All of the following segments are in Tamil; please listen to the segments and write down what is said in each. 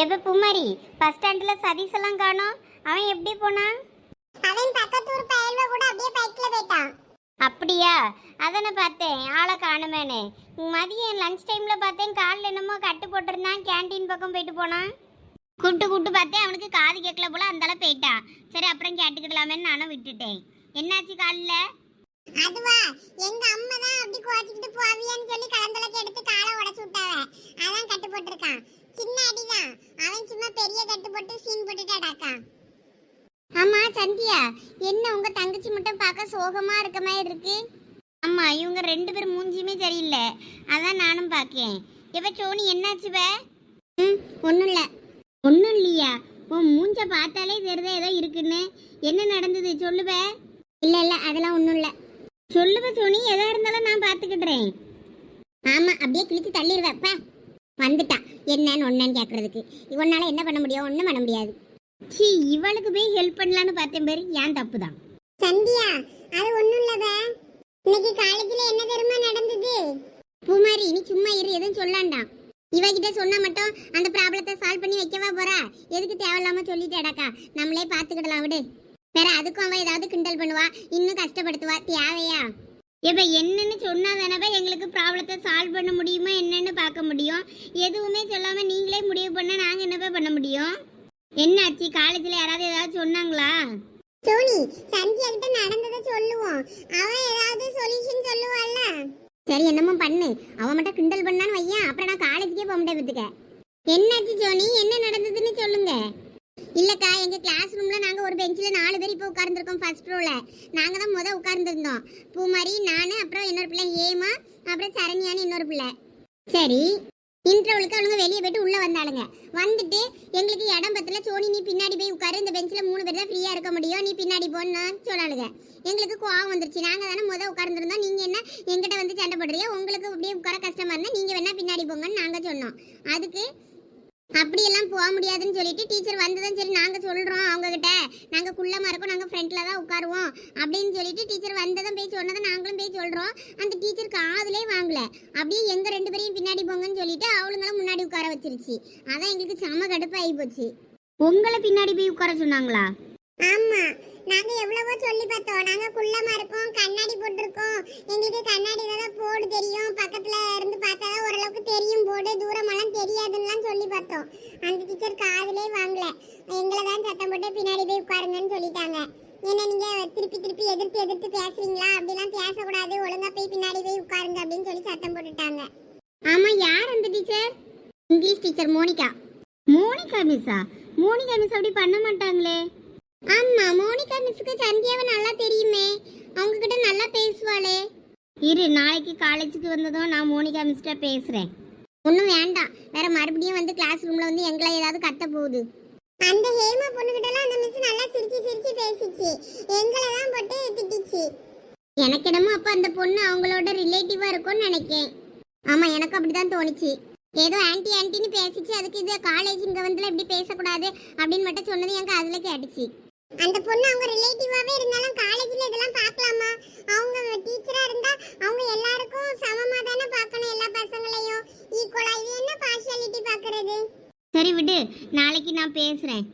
எப்ப பூமாரி? பஸ் ஸ்டாண்ட்ல சதீஷ் எல்லாம் காணோம். அவன் எப்படி போனான்? அவன் பக்கத்து ஊர் பயல்வ கூட அப்படியே பைக்ல போயிட்டான். அப்படியா? அதானே பார்த்தேன். ஆளை காணுமேனே. மதியம் லஞ்ச் டைம்ல பார்த்தேன். காலில் என்னமோ கட்டு போட்டிருந்தான். கேண்டீன் பக்கம் போயிட்டு போனான். கூப்பிட்டு கூப்பிட்டு பார்த்தேன். அவனுக்கு காது கேட்கல போல அந்தால போயிட்டான். சரி அப்புறம் கேட்டுக்கிடலாமேன்னு நானும் விட்டுட்டேன். என்னாச்சு காலில்? அதுவா எங்க அம்மா தான் அப்படி கோச்சிக்கிட்டு போவியான்னு சொல்லி கலந்தலக்கு எடுத்து காலை உடைச்சு விட்டாவ. அதான் கட்டு போட்டிருக்கான். சின்ன அடிதான். அவன் சும்மா பெரிய கட்டு போட்டு சீன் போட்டுட்டாடாக்கா ஆமா சந்தியா என்ன உங்க தங்கச்சி மட்டும் பார்க்க சோகமா இருக்க மாதிரி இருக்கு? ஆமா இவங்க ரெண்டு பேரும் மூஞ்சியுமே சரியில்லை. அதான் நானும் பார்க்கேன். எப்ப சோனி என்னாச்சு பே ம் ஒன்றும் இல்லை. ஒன்றும் இல்லையா? உன் மூஞ்ச பார்த்தாலே தெரியுதா ஏதோ இருக்குன்னு? என்ன நடந்தது? சொல்லுவே இல்லை இல்லை அதெல்லாம் ஒன்றும் இல்லை. சொல்லுவ சோனி எதா இருந்தாலும் நான் பார்த்துக்கிடுறேன். ஆமா அப்படியே கிழிச்சு தள்ளிடுவேப்பா வந்துட்டான் என்னன்னு ஒன்னன்னு கேட்கறதுக்கு இவனால என்ன பண்ண முடியும்? ஒன்றும் பண்ண முடியாது. சி இவளுக்கு போய் ஹெல்ப் பண்ணலான்னு பார்த்தேன் பேரு. ஏன் தப்பு தான் சந்தியா அது ஒண்ணும் இல்ல பே. இன்னைக்கு காலேஜ்ல என்ன தெரியுமா நடந்தது? பூமாரி நீ சும்மா இரு. எதுவும் சொல்லாண்டாம் இவகிட்ட சொன்னா மட்டும் அந்த ப்ராப்ளத்தை சால்வ் பண்ணி வைக்கவா போறா? எதுக்கு தேவையில்லாம சொல்லிட்டேடாக்கா நம்மளே பார்த்துக்கிடலாம் விடு. வேற அதுக்கும் அவ ஏதாவது கிண்டல் பண்ணுவா. இன்னும் கஷ்டப்படுத்துவா. தேவையா? இப்ப என்னன்னு சொன்னா தானே எங்களுக்கு ப்ராப்ளத்தை சால்வ் பண்ண முடியுமா என்னன்னு பார்க்க முடியும். எதுவுமே சொல்லாம நீங்களே முடிவு பண்ண நாங்க என்னப்பா பண்ண முடியும்? என்னாச்சு? காலேஜ்ல யாராவது ஏதாவது சொன்னாங்களா? சோனி சந்தியா கிட்ட நடந்ததை சொல்லுவோம். அவன் ஏதாவது சொல்யூஷன் சொல்லுவாள்ல? சரி என்னமோ பண்ணு. அவன் மட்டும் கிண்டல் பண்ணான்னு வையன். அப்புறம் நான் காலேஜுக்கே போக முடியாது பத்துக்க என்னாச்சு ஜோனி என்ன நடந்ததுன்னு சொல்லுங்க. இல்லக்கா எங்க கிளாஸ் ரூம்ல நாங்க ஒரு பெஞ்சில நாலு பேர் இப்போ உட்கார்ந்துருக்கோம் ஃபர்ஸ்ட் ரோல நாங்க தான் முத உட்கார்ந்துருந்தோம். பூமாரி நானு அப்புறம் இன்னொரு பிள்ளை ஏமா அப்புறம் சரண்யான்னு இன்னொரு பிள்ளை. சரி இன்டர்வலுக்கு அவளுங்க வெளியே போயிட்டு உள்ள வந்தாளுங்க. வந்துட்டு எங்களுக்கு இடம் பத்தல. சோனி நீ பின்னாடி போய் உட்காரு. இந்த பெஞ்சில் மூணு பேர் தான் ஃப்ரீயா இருக்க முடியும். நீ பின்னாடி போன்னு சொல்லாளுங்க எங்களுக்கு கோவம் வந்துருச்சு. நாங்க தானே முத உட்கார்ந்துருந்தோம். நீங்க என்ன எங்கிட்ட வந்து சண்டை போடுறீங்க? உங்களுக்கு அப்படியே உட்கார கஷ்டமா இருந்தா நீங்க வேணா பின்னாடி போங்கன்னு நாங்க சொன்னோம். அதுக்கு அப்படியெல்லாம் போக முடியாதுன்னு சொல்லிட்டு டீச்சர் வந்ததும் சரி நாங்க சொல்றோம் அவங்க கிட்ட நாங்க குள்ளமா இருக்கோம் நாங்க ஃப்ரண்ட்ல தான் உட்காருவோம் அப்படின்னு சொல்லிட்டு டீச்சர் வந்ததும் போய் சொன்னதை நாங்களும் போய் சொல்றோம். அந்த டீச்சர் ஆதுலே வாங்கல. அப்படியே எங்க ரெண்டு பேரையும் பின்னாடி போங்கன்னு சொல்லிட்டு அவளுங்களும் முன்னாடி உட்கார வச்சிருச்சு. அதான் எங்களுக்கு செம கடுப்பாகி போச்சு. உங்களை பின்னாடி போய் உட்கார சொன்னாங்களா? ஆமா. நாங்க எவ்வளவோ சொல்லி பார்த்தோம். நாங்க குள்ளமா இருக்கோம் கண்ணாடி போட்டிருக்கோம். எங்களுக்கு கண்ணாடி தான் போடு தெரியும். பக்கத்துல பார்த்தோம் அந்த டீச்சர் காதுலே வாங்கல. எங்களை தான் சத்தம் போட்டு பின்னாடி போய் உட்காருங்கன்னு சொல்லிட்டாங்க. என்ன நீங்க திருப்பி திருப்பி எதிர்த்து எதிர்த்து பேசுறீங்களா? அப்படிலாம் பேசக்கூடாது. ஒழுங்கா போய் பின்னாடி போய் உட்காருங்க அப்படின்னு சொல்லி சத்தம் போட்டுட்டாங்க. ஆமா யார் அந்த teacher English teacher Monica. Monica மிஸ்ஸா மோனிகா மிஸ் அப்படி பண்ண மாட்டாங்களே. ஆமா மோனிகா மிஸ்க்கு சந்தியாவை நல்லா தெரியுமே. அவங்க கிட்ட நல்லா பேசுவாளே. இரு நாளைக்கு காலேஜுக்கு வந்ததும் நான் மோனிகா மிஸ்கிட்ட பேசுறேன். ஒன்றும் வேண்டாம். வேற மறுபடியும் வந்து கிளாஸ் ரூம்ல வந்து எங்களை ஏதாவது கத்த போகுது. அந்த ஹேமா பொண்ணுகிட்டலாம் அந்த மிஸ் நல்லா சிரிச்சு சிரிச்சு பேசிச்சு. எங்களை தான் போட்டு திட்டிச்சு. எனக்கு என்னமோ அப்போ அந்த பொண்ணு அவங்களோட ரிலேட்டிவா இருக்கும்னு நினைக்கேன். ஆமா எனக்கு அப்படிதான் தோணுச்சு. ஏதோ ஆன்ட்டி ஆன்ட்டின்னு பேசிச்சு. அதுக்கு இது காலேஜ் இங்க வந்துல இப்படி பேசக்கூடாது அப்படின்னு மட்டும் சொன்னது எங்க அதுல கேட்டுச்சு. அந்த பொண்ணு அவங்க ரிலேட்டிவாவே இருந்தாலும் காலேஜ்ல இதெல்லாம் பார்க்கலாமா? அவங்க டீச்சரா இருந்தா அவங்க எல்லாருக்கும் சமமா தானே பார்க்கணும் எல்லா பசங்களையும். ஈக்குவலா இது என்ன பார்ஷியாலிட்டி பார்க்கிறது சரி விடு நாளைக்கு நான் பேசுறேன்.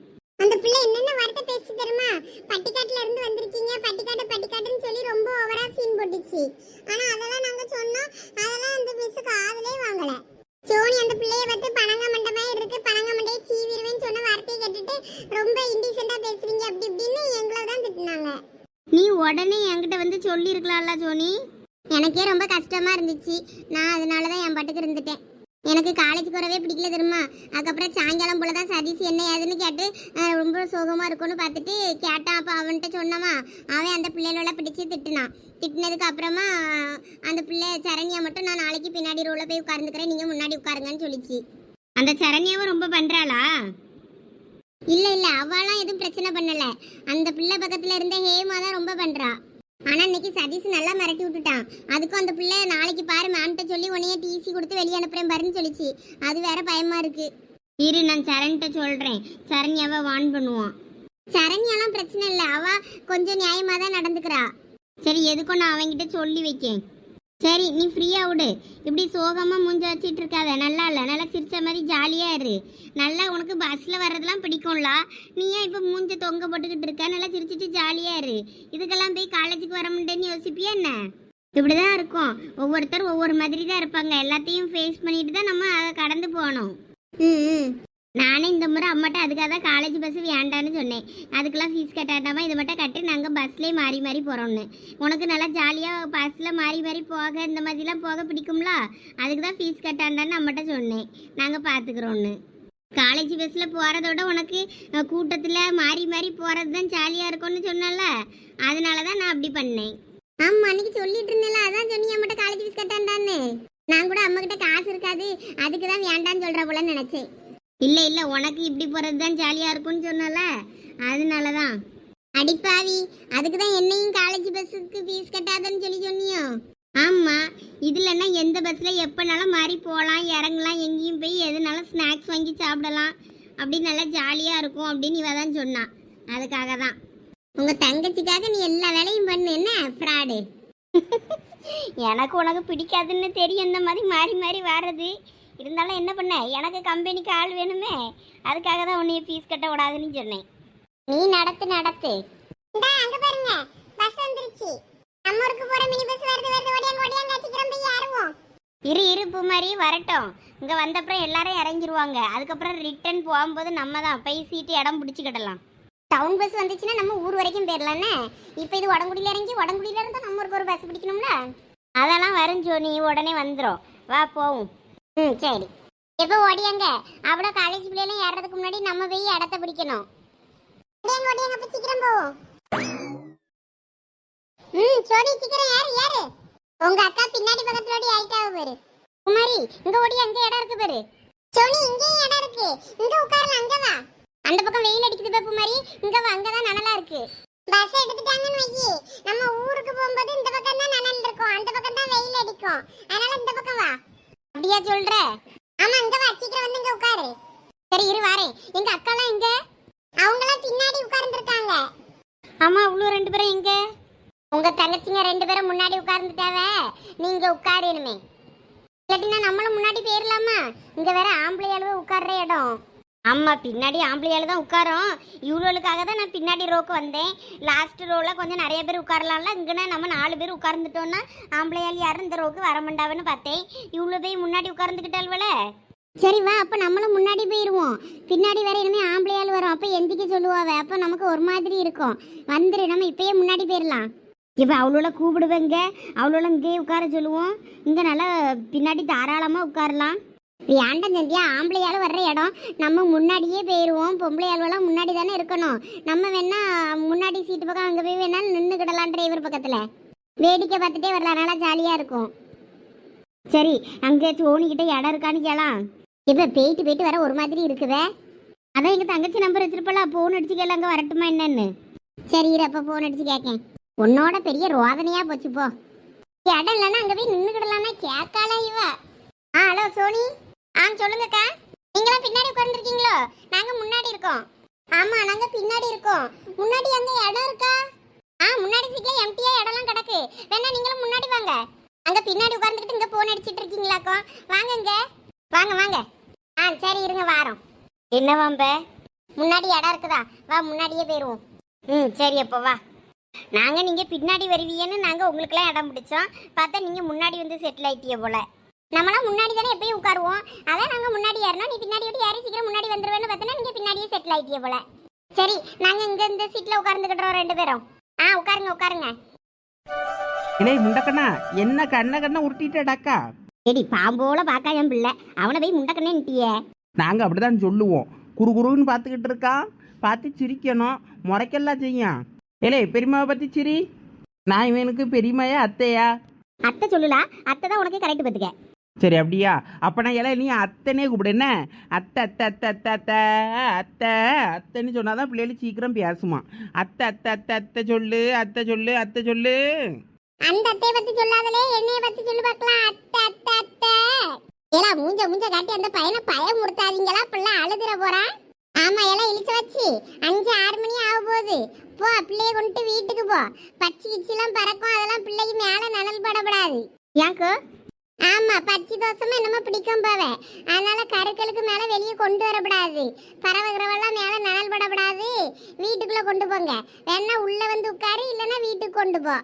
அந்த பிள்ளை என்னென்ன வார்த்தை பேசி தெரியுமா? பட்டிக்காட்டுல இருந்து வந்திருக்கீங்க பட்டிக்காட்டு பட்டிக்காட்டுன்னு சொல்லி ரொம்ப ஓவரா சீன் போட்டுச்சு. ஆனா அதெல்லாம் நாங்க சொன்னோம். அதெல்லாம் அந்த மிஸ் காதுலே வாங்கல. சோனி அந்த பிள்ளைய பார்த்து பனங்க மண்டமே இருக்கு பனங்க மண்டையை சீவிடுவேன்னு சொன்ன வார்த்தையை கேட்டுட்டு ரொம்ப இன்டீசெண்டா பேசுறீங்க. அப்படி இப்படின்னு எங்களை தான் திட்டினாங்க. நீ உடனே என்கிட்ட வந்து சொல்லியிருக்கலாம்ல ஜோனி எனக்கே ரொம்ப கஷ்டமா இருந்துச்சு. நான் அதனால தான் என் பாட்டுக்கு இருந்துட்டேன். எனக்கு காலேஜ் வரவே பிடிக்கல தெரியுமா? அதுக்கப்புறம் சாயங்காலம் போல தான் சதீஷ் என்ன ஏதுன்னு கேட்டு ரொம்ப சோகமா இருக்கும்னு பார்த்துட்டு கேட்டான். அப்போ அவன்கிட்ட சொன்னமா அவன் அந்த பிள்ளைகளோட பிடிச்சு திட்டுனான். திட்டினதுக்கு அப்புறமா அந்த பிள்ளை சரண்யா மட்டும் நான் நாளைக்கு பின்னாடி ரோல போய் உட்கார்ந்துக்கிறேன். நீங்க முன்னாடி உட்காருங்கன்னு சொல்லிச்சு. அந்த சரண்யாவும் ரொம்ப பண்றாளா? இல்ல இல்ல அவளாம் எதுவும் பிரச்சனை பண்ணல. அந்த பிள்ளை பக்கத்துல இருந்த ஹேமா தான் ரொம்ப பண்றா. ஆனா இன்னைக்கு சதீஷ் நல்லா மிரட்டி விட்டுட்டான். அதுக்கும் அந்த பிள்ளை நாளைக்கு பாரு மேம்கிட்ட சொல்லி உன்னைய டிசி கொடுத்து வெளியே அனுப்புறேன் பாருன்னு சொல்லிச்சு. அது வேற பயமா இருக்கு. இரு நான் சரண்கிட்ட சொல்றேன். சரண்யாவை வான் பண்ணுவோம் சரண்யாலாம் பிரச்சனை இல்லை. அவ கொஞ்சம் நியாயமா தான் நடந்துக்கிறா. சரி எதுக்கும் நான் அவன்கிட்ட சொல்லி வைக்கேன். சரி நீ ஃப்ரீயாக விடு இப்படி சோகமாக மூஞ்ச வச்சிட்டு இருக்காத. நல்லா இல்லை நல்லா சிரிச்ச மாதிரி ஜாலியாக இரு. நல்லா உனக்கு பஸ்ஸில் வர்றதெல்லாம் பிடிக்கும்ல. நீ ஏன் இப்போ மூஞ்ச தொங்க போட்டுக்கிட்டு இருக்க? நல்லா சிரிச்சிட்டு ஜாலியாக இரு. இதுக்கெல்லாம் போய் காலேஜுக்கு வர முடியேன்னு யோசிப்பியா என்ன? இப்படி தான் இருக்கும். ஒவ்வொருத்தர் ஒவ்வொரு மாதிரி தான் இருப்பாங்க. எல்லாத்தையும் ஃபேஸ் பண்ணிட்டு தான் நம்ம அதை கடந்து போகணும். ம். நானே இந்த முறை அம்மாட்ட அதுக்காக தான் காலேஜ் பஸ் வேண்டான்னு சொன்னேன். அதுக்கெல்லாம் ஃபீஸ் கட்டாண்டாமா இது மட்டும் கட்டி நாங்கள் பஸ்லேயே மாறி மாறி போகிறோம்னு உனக்கு நல்லா ஜாலியாக பஸ்ஸில் மாறி மாறி போக இந்த மாதிரிலாம் போக பிடிக்கும்ல? அதுக்கு தான் ஃபீஸ் கட்டாண்டான்னு அம்மாட்ட சொன்னேன். நாங்கள் பார்த்துக்குறோன்னு காலேஜ் பஸ்ஸில் போகிறதோட உனக்கு கூட்டத்தில் மாறி மாறி போகிறது தான் ஜாலியாக இருக்கும்னு சொன்னல அதனால தான் நான் அப்படி பண்ணேன். ஆமாம் அன்னைக்கு சொல்லிட்டு இருந்தேன்ல. அதான் சொன்னீங்க அம்மாட்ட காலேஜ் ஃபீஸ் கட்டாண்டான்னு நான் கூட அம்மா கிட்ட காசு இருக்காது. அதுக்கு தான் வேண்டான்னு சொல்கிற போல நினச்சேன். இல்லை இல்லை உனக்கு இப்படி போகிறது தான் ஜாலியாக இருக்கும்னு சொன்னல. அதனால தான் அடிப்பாவி அதுக்கு தான் என்னையும் காலேஜ் பஸ்ஸுக்கு ஃபீஸ் கட்டாதன்னு சொல்லி சொன்னியோ? ஆமாம் இதுலன்னா எந்த பஸ்ஸில் எப்போனாலும் மாறி போகலாம் இறங்கலாம் எங்கேயும் போய் எதுனாலும் ஸ்நாக்ஸ் வாங்கி சாப்பிடலாம். அப்படி நல்லா ஜாலியாக இருக்கும் அப்படின்னு இவ தான் சொன்னான் அதுக்காக தான் உங்கள் தங்கச்சிக்காக நீ எல்லா வேலையும் பண்ணு என்ன? ஃப்ராடு எனக்கு உனக்கு பிடிக்காதுன்னு தெரியும். இந்த மாதிரி மாறி மாறி வர்றது இருந்தாலும் என்ன பண்ண? எனக்கு கம்பெனிக்கு ஆள் வேணுமே. அதுக்காக தான் உன்னைய ஃபீஸ் கட்ட விடாதுன்னு சொன்னேன். நீ நடத்து நடத்து. அங்க பாருங்க. பஸ் வந்துருச்சு. நம்ம ஊருக்கு போற மினி பஸ் வருது வருது. ஓடியாங்க ஓடியாங்க சீக்கிரம் போய் ஏறுவோம். இரு இருப்பு மாதிரி வரட்டும். இங்கே வந்தப்புறம் எல்லாரும் இறங்கிருவாங்க. அதுக்கப்புறம் ரிட்டர்ன் போகும்போது நம்ம தான். போய் சீட்டு இடம் பிடிச்சிக்கிடலாம் டவுன் பஸ் வந்துச்சுன்னா நம்ம ஊர் வரைக்கும் போயிடலான்னு இப்போ இது உடங்குடியில் இறங்கி உடங்குடியில் இருந்தால் நம்ம ஊருக்கு ஒரு பஸ் பிடிக்கணும்ல? அதெல்லாம் வரும் ஜோனி. உடனே வந்துடும் வா போவோம். ம் சரி. எப்போ ஓடியாங்க? அவ்வளோ காலேஜ் பிள்ளைலாம் ஏறுறதுக்கு முன்னாடி நம்ம போய் இடத்த பிடிக்கணும். ஓடியாங்க ஓடியாங்க சீக்கிரம் போவோம். ம் சோனி சீக்கிரம் ஏறு ஏறு. உங்க அக்கா பின்னாடி பக்கத்துல ஓடி ஆயிட்டாவ பாரு. குமாரி இங்க ஓடி அங்கே இடம் இருக்கு பாரு. சோனி இங்கேயும் இடம் இருக்கு. இங்க உட்காரலாம் அங்க வா. அந்த பக்கம் வெயில் அடிக்குது பாப்பு மாதிரி. இங்கே அங்க தான் நனலா இருக்கு. பஸ் எடுத்துட்டாங்கன்னு வையி. நம்ம ஊருக்கு போகும்போது இந்த பக்கம் தான் நனல் இருக்கும். அந்த பக்கம் தான் வெயில் அடிக்கும். அதனால இந்த பக்கம் வா. அப்படியா சொல்ற? ஆமா இங்க வா. சீக்கிரம் வந்து இங்க உட்காரு. சரி இரு வாரேன். எங்க அக்காலாம் எங்க? அவங்களாம் பின்னாடி உட்கார்ந்துருக்காங்க. ஆமா அவ்வளோ ரெண்டு பேரும் எங்க? உங்க தங்கச்சிங்க ரெண்டு பேரும் முன்னாடி உட்கார்ந்துட்டாவ. நீங்க உட்காரணுமே இல்லாட்டினா நம்மளும் முன்னாடி போயிடலாமா இங்க வேற ஆம்பளை அளவு உட்கார்ற இடம். ஆமாம் பின்னாடி ஆம்பளையால் தான் உட்காரோம். இவ்வளோளுக்காக தான் நான் பின்னாடி ரோக்கு வந்தேன். லாஸ்ட் ரோவில் கொஞ்சம் நிறைய பேர் உட்காரலாம்ல இங்கன்னா நம்ம நாலு பேர் உட்கார்ந்துட்டோன்னா ஆம்பளையால் யாரும் இந்த ரோக்கு வர மாட்டாவன்னு பார்த்தேன். இவ்வளோ போய் முன்னாடி உட்கார்ந்துக்கிட்டால்வல சரி வா அப்போ நம்மளும் முன்னாடி போயிடுவோம் பின்னாடி வேற இனிமேல் ஆம்பளையால் வரும். அப்போ எந்திக்க சொல்லுவாவே. அப்போ நமக்கு ஒரு மாதிரி இருக்கும். வந்துடு நம்ம இப்பயே முன்னாடி போயிடலாம் இப்போ அவ்வளோல கூப்பிடுவேங்க. அவ்வளோல இங்கேயே உட்கார சொல்லுவோம். இங்கே நல்லா பின்னாடி தாராளமாக உட்காரலாம். ஏன்டா சந்தியா? ஆம்பளையால் வர்ற இடம். நம்ம முன்னாடியே போயிடுவோம் பொம்பளையாளுவெல்லாம் முன்னாடி தானே இருக்கணும். நம்ம வேணா முன்னாடி சீட்டு பக்கம் அங்கே போய் வேணா நின்றுக்கிடலாம் டிரைவர் பக்கத்தில். வேடிக்கை பார்த்துட்டே வரலாம். நல்லா ஜாலியாக இருக்கும். சரி அங்கே சோனிக்கிட்ட இடம் இருக்கான்னு கேளாம். இப்போ போயிட்டு போயிட்டு வர ஒரு மாதிரி இருக்குவே அதான் எங்கள் தங்கச்சி நம்பர் வச்சிருப்பல ஃபோன் அடிச்சு கேள அங்கே வரட்டுமா என்னன்னு. சரி அப்போ ஃபோன் அடிச்சு கேட்கேன் உன்னோட பெரிய ரோதனையாக போச்சு போ. இடம் இல்லைன்னா அங்கே போய் நின்றுக்கிடலாம்னா கேட்கால இவ? ஆ ஹலோ சோனி. ஆ சொல்லுங்கக்கா. நீங்களாம் பின்னாடி உட்காந்துருக்கீங்களோ நாங்கள் முன்னாடி இருக்கோம். ஆமாம் நாங்கள் பின்னாடி இருக்கோம். முன்னாடி அங்க இடம் இருக்கா? ஆ முன்னாடி சீட்ல எம்டியா இடம்லாம் கிடக்கு. வேணா நீங்களும் முன்னாடி வாங்க. அங்க பின்னாடி உட்கார்ந்துக்கிட்டு இங்க போன் அடிச்சிட்டு இருக்கீங்களாக்கோ? வாங்க இங்க. வாங்க வாங்க. ஆ சரி இருங்க வாரோம். என்ன வாம்ப? முன்னாடி இடம் இருக்குதா? வா முன்னாடியே போயிருவோம். ம் சரி அப்போ வா. நாங்கள் நீங்கள் பின்னாடி வருவீங்கன்னு நாங்கள் உங்களுக்கெல்லாம் இடம் பிடிச்சோம். பார்த்தா நீங்கள் முன்னாடி வந்து செட்டில் ஆயிட்டீங்க போல. நம்மளாம் முன்னாடி தானே எப்பயும் உட்காருவோம். அதான் நாங்க முன்னாடி ஏறணும் நீ பின்னாடி ஓடி யாரும் சீக்கிரம் முன்னாடி வந்துருவேன்னு பார்த்தா நீங்க பின்னாடியே செட்டில் ஆயிட்டீங்க போல. சரி நாங்க இங்க இந்த சீட்ல உட்கார்ந்துக்கிட்டோம் ரெண்டு பேரும். ஆ உட்காருங்க உட்காருங்க. இலே முண்டக்கண்ணா என்ன கண்ண கண்ண உருட்டிட்டடாக்கா ஏடி பாம்போல பாக்கா என் பிள்ளை. அவனை போய் முண்டக்கண்ணேன்ட்டியே நாங்கள் அப்படிதான் சொல்லுவோம். குறு குருன்னு பார்த்துக்கிட்டு இருக்கான் பார்த்து சிரிக்கணும். முறைக்கெல்லாம் செய்யும் ஏலே பெரியம்மாவை பற்றி சிரி. நான் இவனுக்கு பெரியம்மையா அத்தையா? அத்தை சொல்லுலா. அத்தை தான் உனக்கு கரெக்ட் பத்துக்க சரி அப்படியா? அப்பனா எல்லாம் நீ அத்தனே கூப்பிடு. என்ன? அத்தை அத்தை அத்தை அத்தை அத்தை அத்தை அத்தைன்னு சொன்னாதான் பிள்ளைகள் சீக்கிரம் பேசுமா. அத்தை அத்தை அத்தை அத்தை சொல்லு அத்தை சொல்லு அத்தை சொல்லு. அந்த அத்தைய பத்தி சொல்லாதலே என்னைய பத்தி சொல்லு பார்க்கலாம். அத்தை அத்தை அத்தை. ஏலா மூஞ்ச மூஞ்ச காட்டி அந்த பையனை பயமுறுத்தாதீங்களா? பிள்ளை அழுதுற போறான் ஆமா எல்லாம் இழிச்சு வச்சு. அஞ்சு ஆறு மணி ஆக போகுது போ பிள்ளைய கொண்டு வீட்டுக்கு போ. பச்சை கிச்சிலாம் பறக்கும். அதெல்லாம் பிள்ளைக்கு மேல நனல் படப்படாது. ஏன்க்கோ ஆமா பச்சை தோசைமே என்னமோ பிடிக்கும் போவே அதனால கருக்களுக்கு மேல வெளியே கொண்டு வரக்கூடாது பறவைகிறவெல்லாம் மேல நிழல் படப்படாது. வீட்டுக்குள்ள கொண்டு போங்க. வேணா உள்ள வந்து உட்காரு இல்லைன்னா வீட்டுக்கு கொண்டு போ.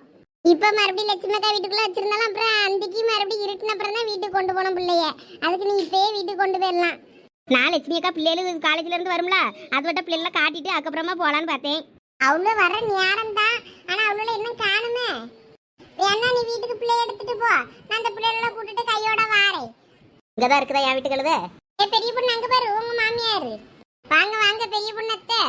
இப்ப மறுபடியும் லட்சுமக்கா வீட்டுக்குள்ள வச்சிருந்தாலும் அப்புறம் அந்திக்கு மறுபடியும் இருட்டின அப்புறம் தான் வீட்டுக்கு கொண்டு போனோம் பிள்ளைய. அதுக்கு நீ இப்பயே வீட்டுக்கு கொண்டு போயிடலாம். நான் லட்சுமி அக்கா பிள்ளைகளுக்கு காலேஜ்ல இருந்து வரும்ல அது மட்டும் பிள்ளைகளை காட்டிட்டு அதுக்கப்புறமா போலான்னு பார்த்தேன். அவ்வளோ வர நேரம் தான். ஆனா அவ்வளோ இன்னும் காணுமே. வேணா நீ வீட்டுக்கு பிள்ளைய எடுத்துட்டு போ. நான் அந்த பிள்ளைகள கூட்டிட்டு கையோட வாரேன். இங்கதான் இருக்குதா என் வீட்டு கழுத ஏ பெரிய பொண்ணு அங்க பாரு உங்க மாமியாரு. வாங்க வாங்க பெரிய பொண்ணு அத்தை.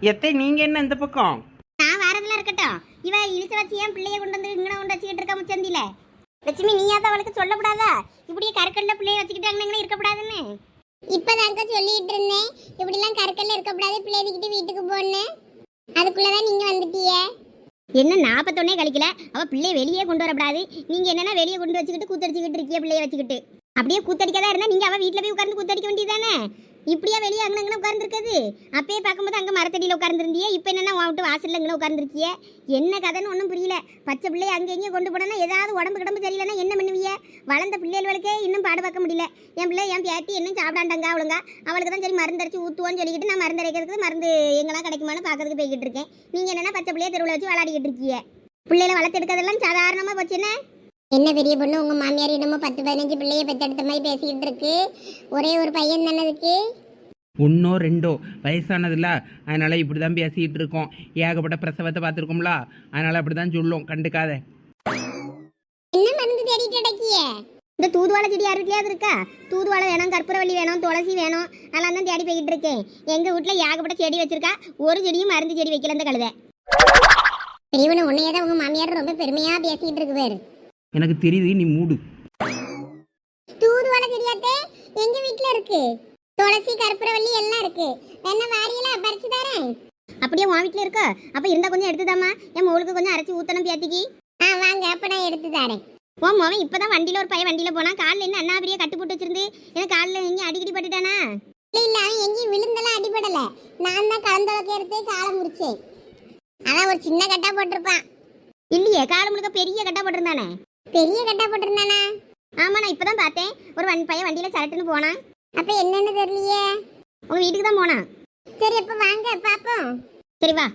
எத்தை நீங்கள் என்ன இந்த பக்கம்? நான் வாரதுல இருக்கட்டும். இவ இழுத்து வச்சு ஏன் பிள்ளைய கொண்டு வந்து இங்கே கொண்டு வச்சுக்கிட்டு இருக்க முச்சந்தில லட்சுமி நீயாவது அவளுக்கு சொல்லக்கூடாதா? இப்படியே கற்கல்ல பிள்ளைய வச்சுக்கிட்டு அங்கே இருக்கக்கூடாதுன்னு. இப்பதாங்க சொல்லிட்டு இருந்தேன். இப்படிலாம் கற்கல்ல இருக்கக்கூடாது பிள்ளைகிட்டு வீட்டுக்கு போன்னு. அதுக்குள்ளதான் நீங்க வந்துட்டியே என்ன நாற்பத்தொன்னே கழிக்கல? அவ பிள்ளைய வெளியே கொண்டு வரக்கூடாது நீங்க என்னன்னா வெளியே கொண்டு வச்சுக்கிட்டு கூத்தடிச்சுக்கிட்டு இருக்கிய பிள்ளைய வச்சுக்கிட்டு. அப்படியே கூத்தடிக்காதான் இருந்தா நீங்க அவ வீட்ல போய் உட்கார்ந்து கூத்தடிக்க வேண்டியதானே இப்படியா வெளியே அங்கே அங்கே உட்கார்ந்துருக்குது? அப்பயே பார்க்கும்போது அங்கே மரத்தடியில் உட்கார்ந்துருந்தியே. இப்போ என்னன்னா உன் விட்டு வாசல்ல இங்கே உட்கார்ந்துருக்கிய? என்ன கதைன்னு ஒன்றும் புரியல. பச்சை பிள்ளைய அங்கே எங்கேயும் கொண்டு போனா ஏதாவது உடம்பு கிடம்பு சரியில்லைன்னா என்ன பண்ணுவீங்க வளர்ந்த பிள்ளைகளுக்கே இன்னும் பாடு பார்க்க முடியல. என் பிள்ளை என் பேத்தி இன்னும் சாப்பிடாண்டாங்க அவளுங்க. அவளுக்கு தான் சரி மருந்தரைச்சு ஊற்றுவோன்னு சொல்லிக்கிட்டு நான் மருந்து அரைக்கிறதுக்கு மருந்து எங்கெல்லாம் கிடைக்குமான்னு பார்க்கறதுக்கு போய்கிட்டு இருக்கேன். நீங்கள் என்னென்னா பச்சை பிள்ளையை தெருவில் வச்சு விளையாடிக்கிட்டு இருக்கீங்க பிள்ளைகளை வளர்த்தெடுக்கிறதெல்லாம் சாதாரணமாக போச்சுன்னா என்ன பெரிய பொண்ணு? உங்க மாமியார் என்னமோ பத்து பதினஞ்சு பிள்ளைய பெத்தெடுத்த மாதிரி பேசிக்கிட்டு இருக்கு. ஒரே ஒரு பையன் தானே இருக்கு ஒன்றோ ரெண்டோ வயசானதில்ல அதனால் இப்படி தான் பேசிகிட்டு இருக்கோம். ஏகப்பட்ட பிரசவத்தை பார்த்துருக்கோம்ல. அதனால் அப்படி தான் சொல்லும். கண்டுக்காத. என்ன மருந்து தேடிட்டு அடக்கியே இந்த தூதுவாழை செடி யார் வீட்லயாவது இருக்கா? தூதுவாழை வேணும் கற்பூரவள்ளி வேணும் துளசி வேணும். அதெல்லாம் தான் தேடி போய்கிட்டு இருக்கேன். எங்கள் வீட்டில் ஏகப்பட்ட செடி வச்சிருக்கா. ஒரு செடியும் மருந்து செடி வைக்கல இந்த கழுதை. பெரிய பொண்ணு உன்னையே தான் உங்க மாமியார் ரொம்ப பெருமையா பேசிக்கிட்டு இருக்கு பேரு. எனக்கு தெரியுது நீ மூடு. தூதுவளை செடியாத்தே எங்க வீட்ல இருக்கு? துளசி கற்பூரவள்ளி எல்லாம் இருக்கு. வேணா வாரியெல்லாம் பறிச்சு தரேன். அப்படியே உன் வீட்டில் இருக்கா? அப்போ இருந்தால் கொஞ்சம் எடுத்துதாம்மா என் மோளுக்கு கொஞ்சம் அரைச்சி ஊற்றணும் பேத்திக்கு ஆ வாங்க அப்ப நான் எடுத்து தரேன். உன் மோவன் இப்போ தான் வண்டியில் ஒரு பையன் வண்டியில் போனான். காலில் என்ன அண்ணா பெரிய கட்டு போட்டு வச்சிருந்து எனக்கு காலில் எங்கேயும் அடிக்கடி பட்டுட்டானா? இல்ல இல்ல அவன் எங்கேயும் விழுந்தெல்லாம் அடிபடல. நான் தான் கலந்தளக்க எடுத்து காலை முடிச்சேன் அதான் ஒரு சின்ன கட்டா போட்டிருப்பான். இல்லையே கால் முழுக்க பெரிய கட்டா போட்டிருந்தானே? பெரிய கட்டா போட்டிருந்தானா? ஆமா நான் இப்போ தான் பார்த்தேன். ஒரு வண்டி பையன் வண்டியில சரட்டுன்னு போனான். அப்ப என்னன்னு தெரியலையே? உங்க வீட்டுக்கு தான் போனான். சரி அப்ப வாங்க பாப்போம். சரி வா.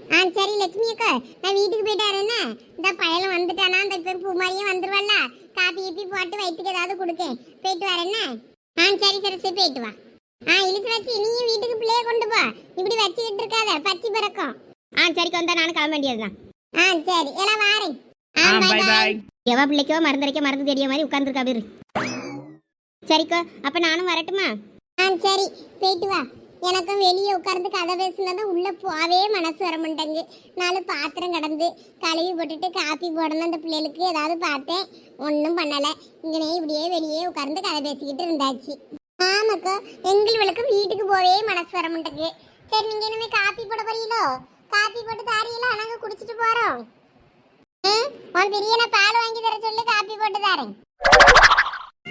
ஆ சரி லட்சுமி அக்கா. நான் வீட்டுக்கு போயிட்டாரு என்ன? இந்த பயலும் வந்துட்டானா? அந்த பேர் பூமாரியும் வந்துருவல்ல காப்பி கீப்பி போட்டு வயிற்றுக்கு ஏதாவது கொடுக்கேன். போயிட்டு வரேன்ன ஆ சரி சரி சரி போயிட்டு வா. ஆ இழுத்து வச்சு நீயும் வீட்டுக்கு பிள்ளைய கொண்டு போ. இப்படி வச்சுக்கிட்டு இருக்காத பச்சி பிறக்கும். ஆ சரி வந்தா நானும் கிளம்ப வேண்டியதுதான். ஆ சரி. எல்லாம் வாரேன். ஆ bye. பாய் எவ பிள்ளைக்கோ மருந்தரைக்க மருந்து தெரிய மாதிரி உட்காந்துருக்கா பேரு சரிக்கோ அப்ப நானும் வரட்டுமா? ஆ சரி. போயிட்டு வா. எனக்கும் வெளியே உட்கார்ந்து கதை பேசுனதான் உள்ள போவே மனசு வர மாட்டேங்கு நாலு பாத்திரம் கடந்து கழுவி போட்டுட்டு காப்பி போடணும் அந்த பிள்ளைகளுக்கு. ஏதாவது பார்த்தேன். ஒன்றும் பண்ணலை. இங்கனே இப்படியே வெளியே உட்கார்ந்து கதை பேசிக்கிட்டு இருந்தாச்சு. ஆமாக்கா எங்களுக்கு வீட்டுக்கு போவே மனசு வர மாட்டேங்குது. சரி நீங்க இனிமே காப்பி போட போறீங்களோ? காப்பி போட்டு தாரீங்களா? நாங்க குடிச்சிட்டு போறோம். உன் பெரியனை பால் வாங்கி தர சொல்லி காப்பி போட்டு தாரேன்.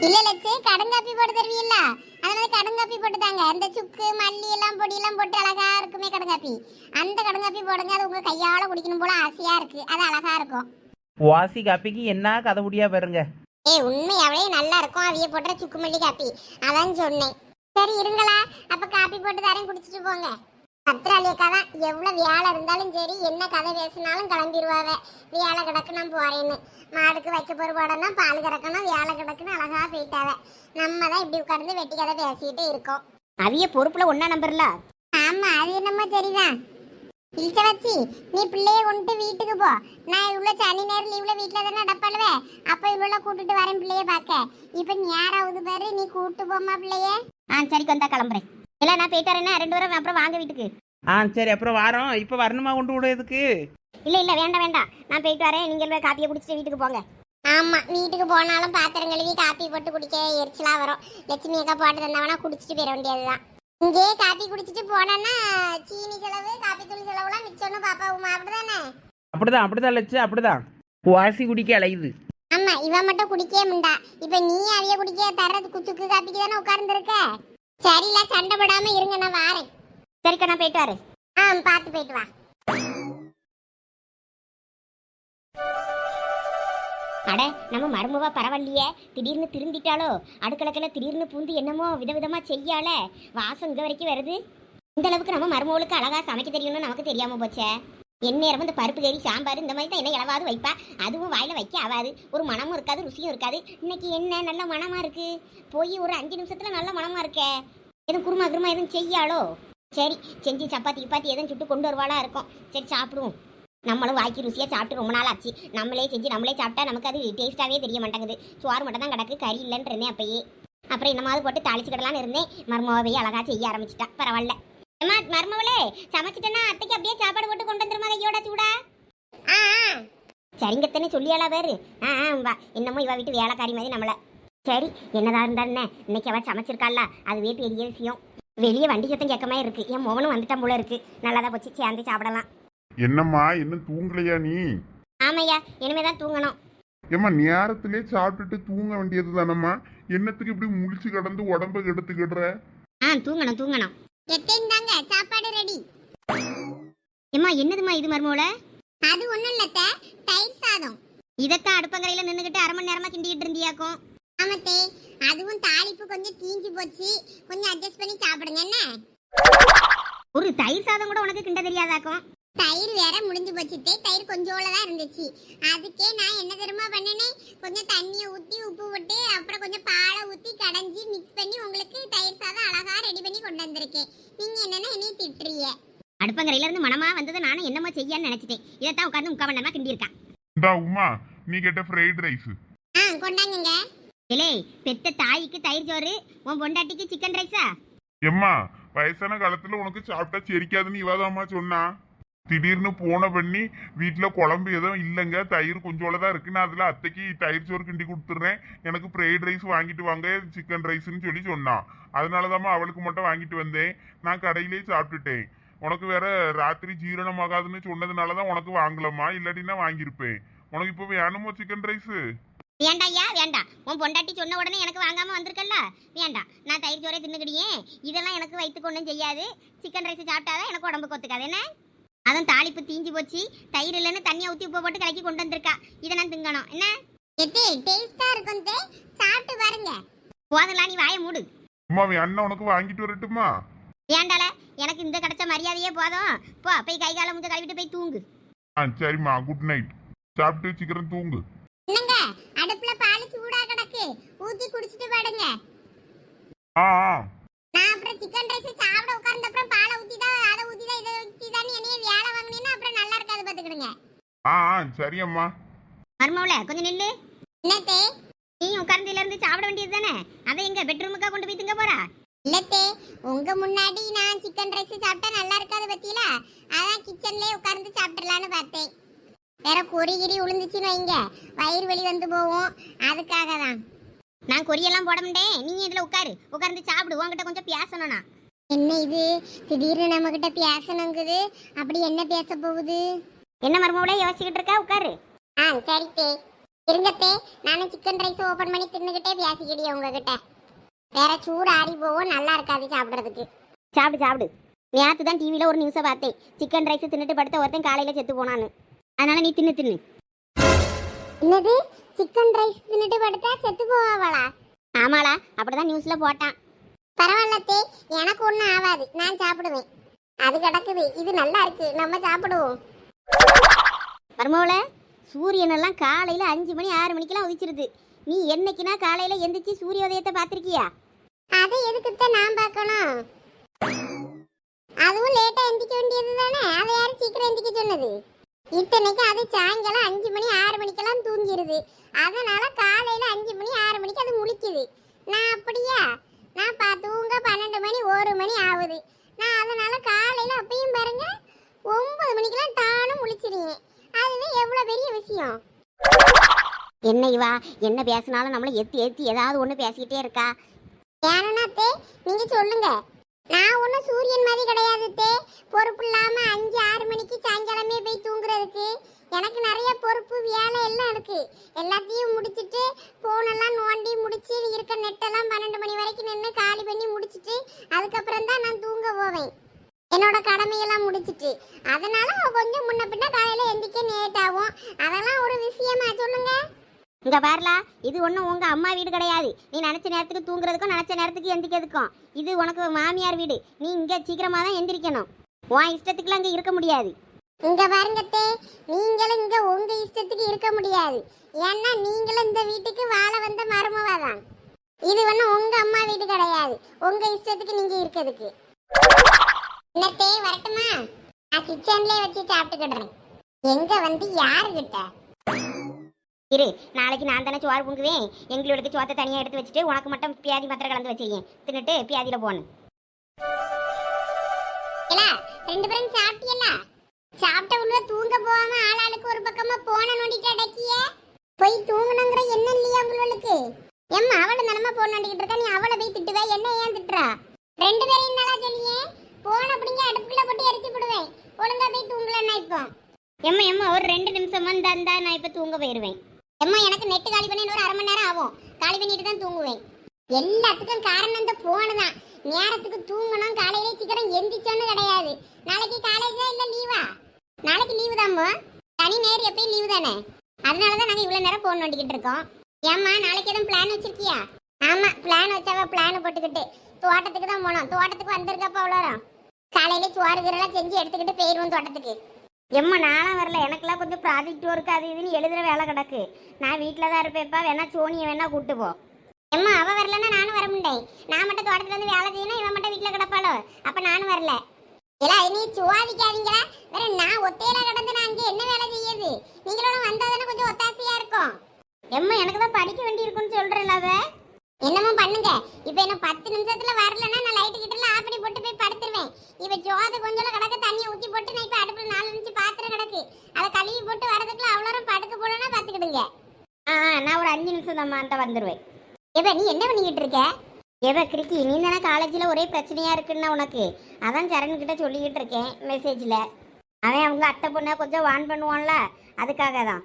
இல்ல லட்சு கடுங்காப்பி போட்டு தருவீல்ல? அதனால கடுங்காப்பி போட்டு தாங்க. அந்த சுக்கு மல்லி எல்லாம் பொடி எல்லாம் போட்டு அழகா இருக்குமே கடுங்காப்பி அந்த கடுங்காப்பி போடுங்க அது உங்க கையால குடிக்கணும் போல ஆசையா இருக்கு. அது அழகா இருக்கும். வாசி காப்பிக்கு என்ன கதை முடியா பாருங்க. ஏய் உண்மையாவே நல்லா இருக்கும். அவிய போடுற சுக்கு மல்லி காப்பி. அதான் சொன்னேன். சரி இருங்களா. அப்ப காப்பி போட்டு தரேன் குடிச்சிட்டு போங்க. பத்திராளி அக்கா தான் எவ்வளவு வேலை இருந்தாலும் சரி என்ன கதை பேசினாலும் கிளம்பிடுவாவ வேலை கிடக்கு நான் போறேன்னு. மாடுக்கு வைக்க போற போடனா பால் கறக்கணும் வேலை கிடக்குன்னு அழகா போயிட்டாவ. நம்ம தான் இப்படி உட்கார்ந்து வெட்டி கதை பேசிக்கிட்டு இருக்கோம். அவிய பொறுப்புல ஒன்னா நம்பர்ல? ஆமா அது என்னமோ சரிதான். இழுச்ச வச்சு நீ பிள்ளைய கொண்டு வீட்டுக்கு போ. நான் இவ்வளோ சனி நேரம் லீவ்ல வீட்டில் தானே அடப்பாளுவேன் அப்போ இவ்வளோ கூட்டிட்டு வரேன் பிள்ளைய பார்க்க. இப்போ நேராவது பாரு நீ கூட்டு போமா பிள்ளைய. ஆ சரிக்கு வந்தா கிளம்புறேன். இல்ல நான் போயிட்டு வரேன்னா ரெண்டு வாரம் அப்புறம் வாங்க வீட்டுக்கு. ஆ சரி அப்புறம் வாரோம். இப்போ வரணுமா கொண்டு விடுறதுக்கு இல்ல இல்ல வேண்டாம் வேண்டாம். நான் போயிட்டு வரேன். நீங்க காப்பியை குடிச்சிட்டு வீட்டுக்கு போங்க. ஆமா வீட்டுக்கு போனாலும் பாத்திரம் கழுவி காப்பி போட்டு குடிக்க எரிச்சலா வரும். லட்சுமி அக்கா போட்டு தந்தவனா குடிச்சிட்டு போயிட வேண்டியதுதான். இங்கே காப்பி குடிச்சிட்டு போனேன்னா சீனி செலவு காப்பி தூள் செலவுலாம் மிச்சம்னு பாப்பா உமா அப்படிதானே? அப்படிதான் அப்படிதான் லட்சு அப்படிதான். வாசி குடிக்க அலையுது. ஆமா இவ மட்டும் குடிக்கவே முண்டா. இப்ப நீ அவிய குடிக்க தர்றது குச்சுக்கு காப்பிக்கு தானே உட்கார்ந்துருக்க? சரில சண்டை போடாம இருங்க நான் வாரேன். சரிக்கா நான் போயிட்டு வரேன். ஆ பார்த்து போயிட்டு வா. அட நம்ம மருமவா பரவாயில்லையே. திடீர்னு திருந்திட்டாளோ? அடுக்களக்கில் திடீர்னு பூந்து என்னமோ விதவிதமா செய்யால வாசம் இங்க வரைக்கும் வருது. இந்த அளவுக்கு நம்ம மருமவளுக்கு அழகா சமைக்க தெரியும்னு நமக்கு தெரியாம போச்சே. எந்நேரம் இந்த பருப்பு கறி சாம்பார் இந்த மாதிரி தான் என்ன இலவாது வைப்பா. அதுவும் வாயில் வைக்க ஆகாது ஒரு மனமும் இருக்காது ருசியும் இருக்காது. இன்னைக்கு என்ன நல்ல மனமாக இருக்கு? போய் ஒரு அஞ்சு நிமிஷத்தில் நல்ல மனமாக இருக்கே. எதுவும் குருமா குருமா எதுவும் செய்யாளோ? சரி செஞ்சு சப்பாத்தி கிப்பாத்தி எதுவும் சுட்டு கொண்டு வருவாளா இருக்கும். சரி சாப்பிடுவோம். நம்மளும் வாய்க்கு ருசியாக சாப்பிட்டு ரொம்ப நாள் ஆச்சு நம்மளே செஞ்சு நம்மளே சாப்பிட்டா நமக்கு அது டேஸ்ட்டாகவே தெரிய மாட்டேங்குது. சோறு மட்டும் தான் கிடக்கு கறி இல்லைன்னு இருந்தேன் அப்பயே. அப்புறம் என்னமாவது போட்டு தாளிச்சுக்கிடலான்னு இருந்தேன். மருமவையே அழகாக செய்ய ஆரம்பிச்சிட்டா. பரவாயில்ல. அம்மா மருமவளே சமைச்சிட்டேன்னா அத்தைக்கு அப்படியே சாப்பாடு போட்டு கொண்டு வந்துருமா கையோட சூடா? ஆ. சரிங்கத்தனே சொல்லியாளா பேரு. ஆ ஆ வா. என்னமோ இவ வீட்டு வேலைக்காரி மாதிரி நம்மள. சரி என்னதான் இருந்தானே இன்னைக்கு அவ சமைச்சிருக்காள்ல அதுவே பெரிய விஷயம். வெளியே வண்டி சத்தம் கேட்கமே இருக்கு. என் மோகனும் வந்துட்டான் போல இருக்கு. நல்லாதான் போச்சு. சேர்ந்து சாப்பிடலாம். என்னம்மா இன்னும் தூங்கலையா நீ? ஆமையா இனிமே தான் தூங்கணும். ஏம்மா நேரத்திலே சாப்பிட்டுட்டு தூங்க வேண்டியது தானம்மா என்னத்துக்கு இப்படி முழிச்சு கிடந்து உடம்ப கெடுத்துக்கிடுற? ஆ தூங்கணும் தூங்கணும். எத்தையும் தாங்க சாப்பாடு ரெடி ஏம்மா என்னதுமா இது மருமோல அது ஒண்ணும் இல்ல அத்தை, தயிர் சாதம். இதைத்தான் அடுப்பங்கரையில நின்றுகிட்டு அரை மணி நேரமா கிண்டிக்கிட்டு இருந்தியாக்கும். ஆமத்தே அதுவும் தாளிப்பு கொஞ்சம் தீஞ்சு போச்சு. கொஞ்சம் அட்ஜஸ்ட் பண்ணி சாப்பிடுங்க என்ன? ஒரு தயிர் சாதம் கூட உனக்கு கிண்ட தெரியாதாக்கும். தயிர் வேற முடிஞ்சு போச்சுட்டே தயிர் கொஞ்சோல தான் இருந்துச்சு. அதுக்கே நான் என்ன தெரியுமா பண்ணினேன் கொஞ்சம் தண்ணியை ஊற்றி உப்பு போட்டு அப்புறம் கொஞ்சம் பாலை ஊற்றி கடைஞ்சி மிக்ஸ் பண்ணி உங்களுக்கு தயிர் சாதம் அழகா ரெடி பண்ணி கொண்டு வந்திருக்கேன். நீங்க என்னன்னா என்னைய திட்டுறீங்க? அடுப்பங்கரையில இருந்து மனமா வந்தது நானும் என்னமோ செய்யான்னு நினைச்சிட்டேன். இதைத்தான் உட்காந்து முக்கால் மணி நேரமா கிண்டியிருக்கான். இந்தா உமா நீ கேட்ட ஃப்ரைட் ரைஸ் ஆ கொண்டாங்குங்க. இலே பெத்த தாய்க்கு தயிர் சோறு உன் பொண்டாட்டிக்கு சிக்கன் ரைஸா எம்மா வயசான காலத்துல உனக்கு சாப்பிட்டா செரிக்காதுன்னு இவாதாம்மா சொன்னா. திடீர்னு போன பண்ணி வீட்டில் குழம்பு எதுவும் இல்லைங்க. தயிர் கொஞ்சோல தான் இருக்கு. நான் அதில் அத்தைக்கு தயிர் சோறு கிண்டி கொடுத்துட்றேன். எனக்கு ஃப்ரைட் ரைஸ் வாங்கிட்டு வாங்க சிக்கன் ரைஸ்னு சொல்லி சொன்னான் அதனால தான் அவளுக்கு மட்டும் வாங்கிட்டு வந்தேன். நான் கடையிலே சாப்பிட்டுட்டேன். உனக்கு வேற ராத்திரி ஜீரணமாகாதுன்னு சொன்னதுனால தான் உனக்கு வாங்கலம்மா. இல்லாட்டினா வாங்கியிருப்பேன். உனக்கு இப்போ வேணுமோ சிக்கன் ரைஸு வேண்டாம் ஐயா வேண்டாம். உன் பொண்டாட்டி சொன்ன உடனே எனக்கு வாங்காம வந்திருக்கல்ல? வேண்டாம். நான் தயிர் சோறே தின்னுக்கிடியே இதெல்லாம் எனக்கு வயிற்றுக்கு ஒன்றும் செய்யாது. சிக்கன் ரைஸ் சாப்பிட்டாதான் எனக்கு உடம்புக்கு ஒத்துக்காது என்ன? அதுவும் தாளிப்பு தீஞ்சு போச்சு. தயிர் இல்லைன்னு தண்ணியை ஊற்றி உப்பு போட்டு கலக்கி கொண்டு வந்திருக்கா. இதை நான் திங்கணும். என்ன? எத்தே டேஸ்டா இருக்கும் தே. சாப்பிட்டு பாருங்க. போதலாம் நீ வாயை மூடு. அம்மா அவன் அண்ணன் உனக்கு வாங்கிட்டு வரட்டுமா? ஏண்டால எனக்கு இந்த கிடைச்ச மரியாதையே போதும். போ போய் கை காலம் முஞ்ச கழுவிட்டு போய் தூங்கு. ஆ சரிம்மா. குட் நைட் சாப்பிட்டு சீக்கிரம் தூங்கு. என்னங்க? அடுப்புல பால் சூடா கிடக்கு. ஊத்தி குடிச்சிட்டு படுங்க. ஆ ஆ. நான் அப்புறம் சிக்கன் ரைஸ் சாப்பிட உட்கார்ந்த அப்புறம் பாலை ஊத்தி தான் அதை ஊத்தி தான் இதை ஊத்தி தான் என்னைய வேலை வாங்கினீங்கன்னா அப்புறம் நல்லா இருக்காது பாத்துக்கிடுங்க ஆ ஆ சரியம்மா மருமவுல கொஞ்சம் நில்லு. என்னத்தே நீ உட்கார்ந்துல இருந்து சாப்பிட வேண்டியது தானே? அதை எங்க பெட்ரூமுக்கா கொண்டு போய் திங்க போறா? இல்லத்தே உங்க முன்னாடி நான் சிக்கன் ரைஸ் சாப்பிட்டா நல்லா இருக்காது பத்தியில? அதான் கிச்சன்லயே உட்கார்ந்து சாப்பிடலான்னு பார்த்தேன். வேற பொறிகிரி உளுந்துச்சுன்னு வைங்க. வயிறு வலி வந்து போகும். அதுக்காக தான் நான் கொரியெல்லாம் போட மாட்டேன். நீ இதுல உட்காரு? உட்கார்ந்து சாப்பிடு. உன்கிட்ட கொஞ்சம் பேசணும் நான் என்ன இது? திடீர்னு நம்ம கிட்ட பேசணுங்குது. அப்படி என்ன பேச போகுது? என்ன மருமவுல யோசிச்சுக்கிட்டு இருக்கா? உட்காரு. ஆ சரித்தே இருங்கத்தே நானும் சிக்கன் ரைஸ் ஓபன் பண்ணி தின்னுகிட்டே பேசிக்கிடியே உங்ககிட்ட. வேற சூடு ஆறி போகும். நல்லா இருக்காது சாப்பிட்றதுக்கு. சாப்பிடு சாப்பிடு. நேற்று தான் டிவியில் ஒரு நியூஸை பார்த்தேன். சிக்கன் ரைஸ் தின்னுட்டு படுத்த ஒருத்தன் காலையில் செத்து போனான்னு. அதனால நீ தின்னு தின்னு. என்னது? சிக்கன் ரைஸ் தின்னுட்டு படுத்தா செத்து போவாளா? ஆமாடா அப்படிதான் நியூஸில் போட்டான். பரவாயில்லத்தே எனக்கு ஒன்றும் ஆகாது நான் சாப்பிடுவேன். அது கிடக்குது இது நல்லா இருக்கு நம்ம சாப்பிடுவோம். மருமவுல சூரியனெல்லாம் காலையில் அஞ்சு மணி ஆறு மணிக்கெல்லாம் உதிச்சிருது. நீ என்னைக்குனா காலையில் எந்திரிச்சு சூரிய உதயத்தை பார்த்துருக்கியா? அதை எதுக்குத்தான் நான் பார்க்கணும்? அதுவும் லேட்டா எந்திக்க வேண்டியது தானே அதை யாரும் சீக்கிரம் எந்திக்க சொன்னது? இத்தனைக்கு அது சாயங்காலம் அஞ்சு மணி ஆறு மணிக்கெல்லாம் தூங்கிடுது அதனால காலையில அஞ்சு மணி ஆறு மணிக்கு அது முழிக்குது. நான் அப்படியா? நான் பா தூங்க பன்னெண்டு மணி ஒரு மணி ஆகுது. நான் அதனால காலையில அப்பயும் பாருங்க ஒன்பது மணிக்கெல்லாம் தானும் முழிச்சிருவேன். அதுவே எவ்வளவு பெரிய விஷயம். என்ன இவா? என்ன பேசினாலும் நம்மளை எத்தி எத்தி ஏதாவது ஒன்று பேசிக்கிட்டே இருக்கா? ஏனனாத்தே நீங்க சொல்லுங்க. நான் ஒன்றும் சூரியன் மாதிரி கிடையாது தே. பொறுப்பு இல்லாம அஞ்சு ஆறு மணிக்கு சாயங்காலமே போய் தூங்குறதுக்கு. எனக்கு நிறைய பொறுப்பு வேலை எல்லாம் இருக்கு. எல்லாத்தையும் முடிச்சிட்டு ஃபோனெல்லாம் நோண்டி முடிச்சு இருக்க நெட்டெல்லாம் பன்னெண்டு மணி வரைக்கும் நின்று காலி பண்ணி முடிச்சிட்டு அதுக்கப்புறம் தான் நான் தூங்க போவேன். என்னோட கடமையெல்லாம் முடிச்சிட்டு. அதனால கொஞ்சம் முன்ன பின்ன காலையில எந்திக்க லேட் ஆகும். அதெல்லாம் ஒரு விஷயமா சொல்லுங்க. இங்கே பாருலா இது ஒன்றும் உங்கள் அம்மா வீடு கிடையாது. நீ நினச்ச நேரத்துக்கு தூங்குறதுக்கும் நினச்ச நேரத்துக்கு எந்திக்கிறதுக்கும் இது உனக்கு மாமியார் வீடு. நீ இங்கே சீக்கிரமாக தான் எந்திரிக்கணும். உன் இஷ்டத்துக்குலாம் இங்கே இருக்க முடியாது. இங்க பாருங்க நீங்களும் இங்க உங்க இஷ்டத்துக்கு இருக்க முடியாது. ஏன்னா நீங்களும் இந்த வீட்டுக்கு வாழ வந்த மருமவா தான் இது ஒன்றும் உங்க அம்மா வீடு கிடையாது. உங்க இஷ்டத்துக்கு நீங்க இருக்கிறதுக்கு. என்னத்தே வரட்டுமா? நான் கிச்சன்லயே வச்சு சாப்பிட்டுக்கிடுறேன். எங்க வந்து யாருகிட்ட? இரு நாளைக்கு நான் தானே சோறு பொங்குவேன். எங்களுக்கு சோத்தை தனியாக எடுத்து வச்சுட்டு உனக்கு மட்டும் பியாதி மாத்திரை கலந்து வச்சிருக்கேன் தின்னுட்டு பியாதியில் போகணும் ரெண்டு பேரும் சாப்பிட்டியல்ல? சாப்பிட்ட உள்ள தூங்க போகாம ஆளாளுக்கு ஒரு பக்கமா போன நோண்டிட்டு அடக்கிய? போய் தூங்கணுங்கிற என்ன இல்லையா உங்களுக்கு எம்மா அவள நிலமா போன நோண்டிக்கிட்டு இருக்கா? நீ அவளை போய் திட்டுவ? என்ன ஏன் திட்டுறா? ரெண்டு பேரையும் என்னடா சொல்லியே? போன அப்படிங்க அடுப்புக்குள்ள போட்டு எரிச்சு விடுவேன் ஒழுங்கா போய் தூங்கலன்னா இப்போ. எம்மா எம்மா ஒரு ரெண்டு நிமிஷமா இருந்தா இருந்தா நான் இப்போ தூங்க போயிடுவேன் எம்மா எனக்கு நெட் காலி பண்ணி ஒரு அரை மணி நேரம் ஆகும். காலி பண்ணிட்டு தான் தூங்குவேன். எல்லாத்துக்கும் காரணம் இந்த போனு தான். நேரத்துக்கு தூங்கணும் காலையிலே சீக்கிரம் எந்திரிச்சோன்னு கிடையாது. நாளைக்கு காலைலேயே இல்லை லீவா நாளைக்கு லீவு தாம்மா தனி நேர் எப்பயும் லீவு தானே? அதனால தான் நாங்கள் இவ்வளோ நேரம் ஃபோன் நோண்டிக்கிட்டு இருக்கோம். ஏம்மா நாளைக்கு எதுவும் பிளான் வச்சிருக்கியா? ஆமா பிளான் வச்சாவ? பிளான் போட்டுக்கிட்டு. தோட்டத்துக்கு தான் போனோம். தோட்டத்துக்கு வந்திருக்கப்ப அவ்வளோ காலையில சோறு செஞ்சு எடுத்துக்கிட்டு போயிடுவோம் தோட்டத்துக்கு. எம்மா நானும் வரல. எனக்கெல்லாம் கொஞ்சம் ப்ராஜெக்ட் ஒர்க் அது இதுன்னு எழுதுற வேலை கிடக்கு. நான் வீட்டில் தான் இருப்பேப்பா வேணா சோனியை வேணா கூட்டு போ. எம்மா அவ வரலன்னா நானும் வர முடியேன் நான் மட்டும் தோட்டத்துல வந்து வேலை செய்யணும் இவன் மட்டும் வீட்டில் கிடப்பாளோ? அப்ப நானும் வரல. இல்லை நீ சுவாதிக்காதீங்களா வேற நான் ஒத்தையில கிடந்து நான் அங்கே என்ன வேலை செய்யுது நீங்களோட வந்தா தானே கொஞ்சம் ஒத்தாசையா இருக்கும். எம்மா எனக்கு தான் படிக்க வேண்டி இருக்குன்னு சொல்கிறேன் என்னமோ பண்ணுங்க. இப்ப என்ன பத்து நிமிஷத்துல வரலன்னா நான் லைட்டு கிட்ட ஆஃப் பண்ணி போட்டு போய் படுத்துருவேன். இப்ப ஜோத கொஞ்சம் கிடக்க தண்ணியை ஊத்தி போட்டு நான் இப்ப அடுப்புல நாலு நிமிஷம் பாத்திரம் கிடக்கு. அதை கழுவி போட்டு வரதுக்குள்ள அவ்வளோ படுக்க போனா பாத்துக்கிடுங்க. ஆ நான் ஒரு அஞ்சு நிமிஷம் தான் அந்த வந்துடுவேன் ஏவ நீ என்ன பண்ணிக்கிட்டு இருக்க? எவ கிரிக்கி நீ தானே காலேஜில் ஒரே பிரச்சனையாக இருக்குன்னா உனக்கு? அதான் சரண் கிட்ட சொல்லிக்கிட்டு இருக்கேன் மெசேஜில் அவன் அவங்க அத்தை பொண்ணை கொஞ்சம் வான் பண்ணுவான்ல அதுக்காக தான்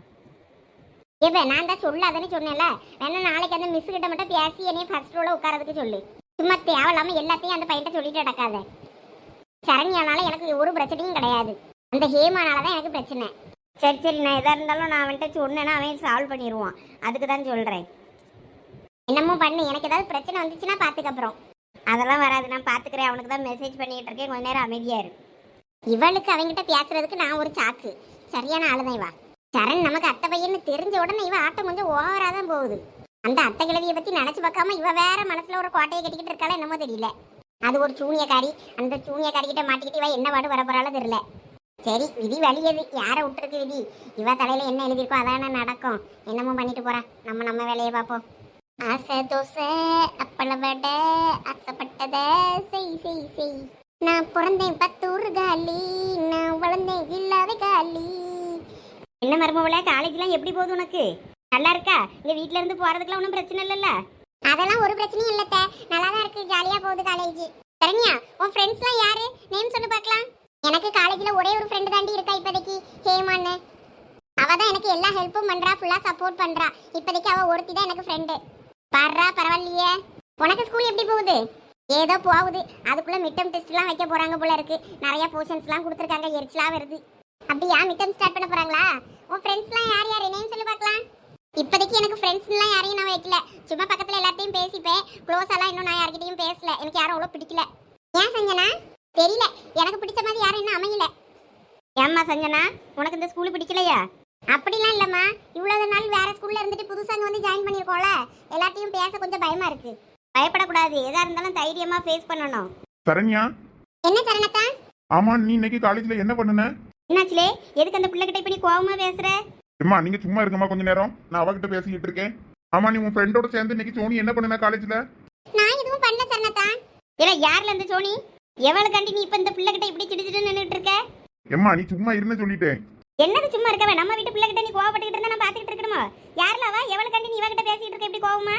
இப்ப நான் தான் சொல்லாதன்னு சொன்னேன்ல? வேணா நாளைக்கு அந்த மிஸ் கிட்ட மட்டும் பேசி என்னைய ஃபர்ஸ்ட் ரோல உட்காரதுக்கு சொல்லு. சும்மா தேவையில்லாம எல்லாத்தையும் அந்த பையன்கிட்ட சொல்லிட்டு நடக்காத. சரண்யானால எனக்கு ஒரு பிரச்சனையும் கிடையாது. அந்த ஹேமானால தான் எனக்கு பிரச்சனை. சரி சரி நான் எதாக இருந்தாலும் நான் அவன்கிட்ட சொன்னேன்னா அவன் சால்வ் பண்ணிடுவான் அதுக்கு தான் சொல்கிறேன் என்னமோ பண்ணு எனக்கு ஏதாவது பிரச்சனை வந்துச்சுன்னா பார்த்துக்கப்புறம் அதெல்லாம் வராது நான் பார்த்துக்கிறேன் அவனுக்கு தான் மெசேஜ் பண்ணிகிட்டு இருக்கேன். கொஞ்ச நேரம் அமைதியாக இரு. இவளுக்கு அவங்ககிட்ட பேசுறதுக்கு நான் ஒரு சாக்கு. சரியான ஆளுதான் இவா சரண் நமக்கு அத்தை பையன்னு தெரிஞ்ச உடனே இவ ஆட்டம் கொஞ்சம் ஓவரா தான் போகுது. அந்த அத்தை கிழவியை பத்தி நினைச்சு பார்க்காம இவ வேற மனசுல ஒரு கோட்டையை கட்டிக்கிட்டு இருக்காளா என்னமோ தெரியல. அது ஒரு சூனியக்காரி அந்த சூனியக்காரி கிட்ட மாட்டிக்கிட்டு இவ என்ன பாடு வர தெரியல. சரி விதி வழியது யாரை விட்டுருக்கு விதி? இவ தலையில என்ன எழுதியிருக்கோ அதான நடக்கும். என்னமோ பண்ணிட்டு போறா. நம்ம நம்ம வேலையை பார்ப்போம். ஆசை தோசை அப்பள வடை ஆசைப்பட்டத செய் செய் செய். நான் பிறந்தேன் பத்தூர் காலி நான் வளர்ந்தேன் இல்லாத காலி. என்ன மருமவள காலேஜ்லாம் எப்படி போகுது உனக்கு? நல்லா இருக்கா? இங்க வீட்ல இருந்து போறதுக்குலாம் ஒன்றும் பிரச்சனை இல்லைல்ல? அதெல்லாம் ஒரு பிரச்சனையும் இல்லத்த நல்லா தான் இருக்கு ஜாலியா போகுது காலேஜ். சரண்யா உன் ஃப்ரெண்ட்ஸ்லாம் யாரு? நேம் சொல்லு பார்க்கலாம். எனக்கு காலேஜ்ல ஒரே ஒரு ஃப்ரெண்டு தாண்டி இருக்கா இப்போதைக்கு ஹேமான்னு. அவ தான் எனக்கு எல்லா ஹெல்ப்பும் பண்றா ஃபுல்லா சப்போர்ட் பண்றா. இப்போதைக்கு அவ ஒருத்தி தான் எனக்கு ஃப்ரெண்டு பாடுறா பரவாயில்லையே. உனக்கு ஸ்கூல் எப்படி போகுது? ஏதோ போகுது. அதுக்குள்ள மிட்டம் டெஸ்ட்லாம் வைக்க போறாங்க போல இருக்கு. நிறைய போர்ஷன்ஸ்லாம் கொடுத்துருக்காங்க எரிச்சலாக வருது. அப்படியா மிட்டம் ஸ்டார்ட் பண்ண போறாங்களா? உன் ஃப்ரெண்ட்ஸ்லாம் யார் யார்? நேம் சொல்லி பார்க்கலாம். இப்போதைக்கு எனக்கு ஃப்ரெண்ட்ஸ்லாம் யாரையும் நான் வைக்கல. சும்மா பக்கத்துல எல்லார்ட்டையும் பேசிப்பேன். க்ளோஸ் எல்லாம் இன்னும் நான் யார்கிட்டயும் பேசல. எனக்கு யாரும் அவ்வளோ பிடிக்கல. ஏன் சஞ்சனா? தெரியல. எனக்கு பிடிச்ச மாதிரி யாரும் இன்னும் அமையல. ஏம்மா சஞ்சனா உனக்கு இந்த ஸ்கூல் பிடிக்கலையா? அப்படிலாம் இல்லம்மா. இவ்வளவு நாள் வேற ஸ்கூல்ல இருந்துட்டு புதுசா அங்க வந்து ஜாயின் பண்ணிருக்கோம்ல. எல்லார்ட்டையும் பேச கொஞ்சம் பயமா இருக்கு. பயப்படக்கூடாது. எதா இருந்தாலும் தைரியமாக ஃபேஸ் பண்ணணும். சரண்யா? என்ன சரணத்தா ஆமா நீ இன்னைக்கு காலேஜ்ல என்ன பண்ணுன? என்னாச்சுலே? எதுக்கு அந்த பிள்ளைகிட்ட இப்படி கோவமா பேசுற? அம்மா நீங்க சும்மா இருக்கமா கொஞ்ச நேரம். நான் அவகிட்ட பேசிக்கிட்டு இருக்கேன். ஆமா நீ உன் ஃப்ரெண்டோட சேர்ந்து இன்னைக்கு சோனி என்ன பண்ணுன காலேஜ்ல நான் எதுவும் பண்ணல சரணத்தா. இல்ல யார்ல இந்த சோனி? எவளுக்காண்டி நீ இப்ப இந்த பிள்ளைகிட்ட இப்படி சிடிச்சிட்டு நின்றுட்டு இருக்க? எம்மா நீ சும்மா இருன்னு சொல்லிட்டேன். என்னது சும்மா இருக்கவே நம்ம வீட்டு பிள்ளைகிட்ட நீ கோவப்பட்டுக்கிட்டு இருந்தா நான் பாத்துக்கிட்டு இருக்கணுமா? யார்ல அவ? எவளுக்காண்டி நீ இவகிட்ட பேசிட்டு இருக்க? இப்படி கோவமா?